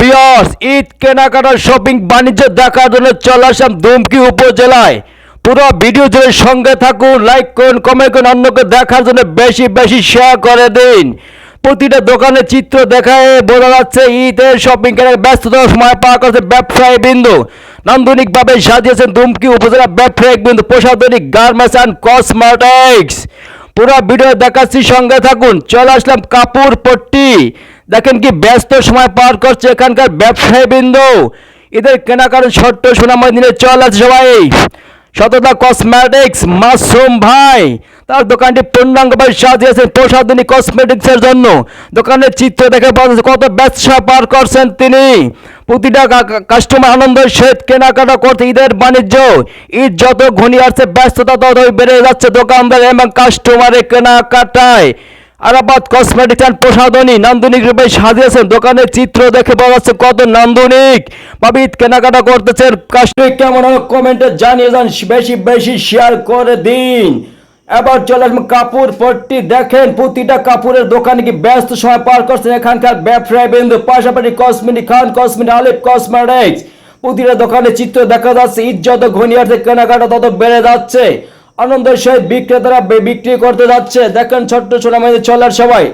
বিয়ার্স, ঈদ কেনাকাটা শপিং বাণিজ্য, দেখার জন্য চলে আসলাম দুমকি উপজেলায়। পুরো ভিডিও জুড়ে সঙ্গে থাকুন লাইক করুন কমেন্ট করুন, অন্যকে দেখার জন্য বেশি বেশি শেয়ার করে দিন। প্রতিটা চিত্র দেখায়, বোঝা যাচ্ছে ঈদের শপিং কেনার ব্যস্ততার সময় পার করছে ব্যবসায়ী বিন্দু। নান্দনিকভাবে সাজিয়েছেন দুমকি উপজেলা ব্যবসায়িক বিন্দু প্রসাধনিক গার্মেন্টস অ্যান্ড কসমেটিক্স পুরো ভিডিও দেখাচ্ছি, সঙ্গে থাকুন। চলে আসলাম কাপুর পট্টি দেখেন কি ব্যস্ত সময় পার করছে এখানকার ব্যবসায়ী বিন্দু এদের কেনাকাটা ছোট্ট সোনাময় দিনে চল আছে সবাই। সততা কসমেটিক্স মাসুম ভাই। তার দোকানটি পূর্ণাঙ্গ পূর্ণাঙ্গভাবে সাজিয়েছেন প্রসাধনী কসমেটিক্সের জন্য। দোকানের চিত্র দেখে কত ব্যবসা পার করছেন তিনি। প্রতিটা কাস্টমার আনন্দের সহিত কেনাকাটা করতে ঈদের বাণিজ্য। ঈদ যত ঘনিয়ে আসছে, ব্যস্ততা ততই বেড়ে যাচ্ছে দোকানদার এবং কাস্টমারের কেনাকাটায়। আরাবাদ কসমেটিক্স অ্যান্ড প্রসাধনী নান্দনিক রূপে সাজিয়েছেন। দোকানের চিত্র দেখে পাওয়া যাচ্ছে কত নান্দনিক। ভাবে কেনাকাটা করতেছেন। কাস্টমার কেমন হলো কমেন্টে জানিয়ে যান। বেশি বেশি শেয়ার করে দিন। এবার চলে আসবেন কাপড় পট্টি। দেখেন প্রতিটা কাপড়ের দোকানে কি ব্যস্ত সময় পার করছেন এখানকার ব্যবসায়ী বিন্দু। পাশাপাশি cosmetic Khan, cosmetic Alif, cosmetics. প্রতিটা দোকানে চিত্র দেখা যাচ্ছে। ঈদ যত ঘনিয়ে আসছে কেনাকাটা তত বেড়ে যাচ্ছে। আনন্দের সহিত বিক্রেতারা বিক্রি করতে যাচ্ছে। দেখেন ছোট্ট ছোট আমাদের চলার সবাই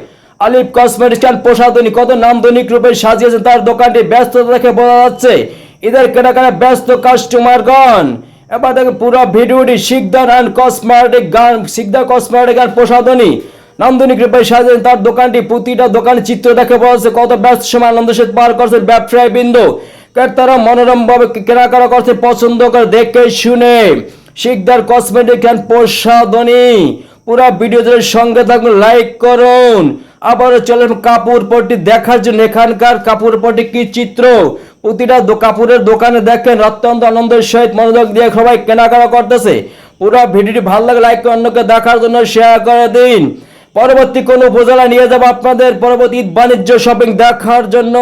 আলিফ কসমেটিক্স অ্যান্ড প্রসাধনী, কত নান্দনিক রূপে সাজিয়েছেন তার দোকানটি। ব্যস্ততা দেখে বোঝা যাচ্ছে ঈদের কেনাকাটা ব্যস্ত কাস্টমারগণ। এবার দেখেন পুরো ভিডিওটি শিকদার অ্যান্ড কসমেটিক গান শিকদার কসমেটিক অ্যান্ড প্রসাধনী। নান্দনিক রূপে সাজিয়েছেন তার দোকানটি। প্রতিটা দোকানের চিত্র দেখে পাওয়া যাচ্ছে কত ব্যস্ত সময় আনন্দের সাথে পার করছে ব্যবসায়ী বিন্দু তারা মনোরম ভাবে কেনাকাটা করছে, পছন্দ করে দেখে শুনে। শিকদার কসমেটিক অ্যান্ড প্রসাধনী। পুরো ভিডিও জুড়ে সঙ্গে থাকুন লাইক করুন। আবারও চলেন কাপড় পট্টি দেখার জন্য। এখানকার কাপড় পট্টি কি চিত্র? প্রতিটা কাপড়ের দোকানে দেখেন, অত্যন্ত আনন্দের সহিত মনোযোগ দিয়ে সবাই কেনাকাটা করতেছে। পুরো ভিডিওটি ভালো লাগে লাইক করে অন্যকে দেখার জন্য শেয়ার করে দিন। পরবর্তী কোন উপজেলা নিয়ে যাব আপনাদের। পরবর্তী বাণিজ্য শপিং দেখার জন্য।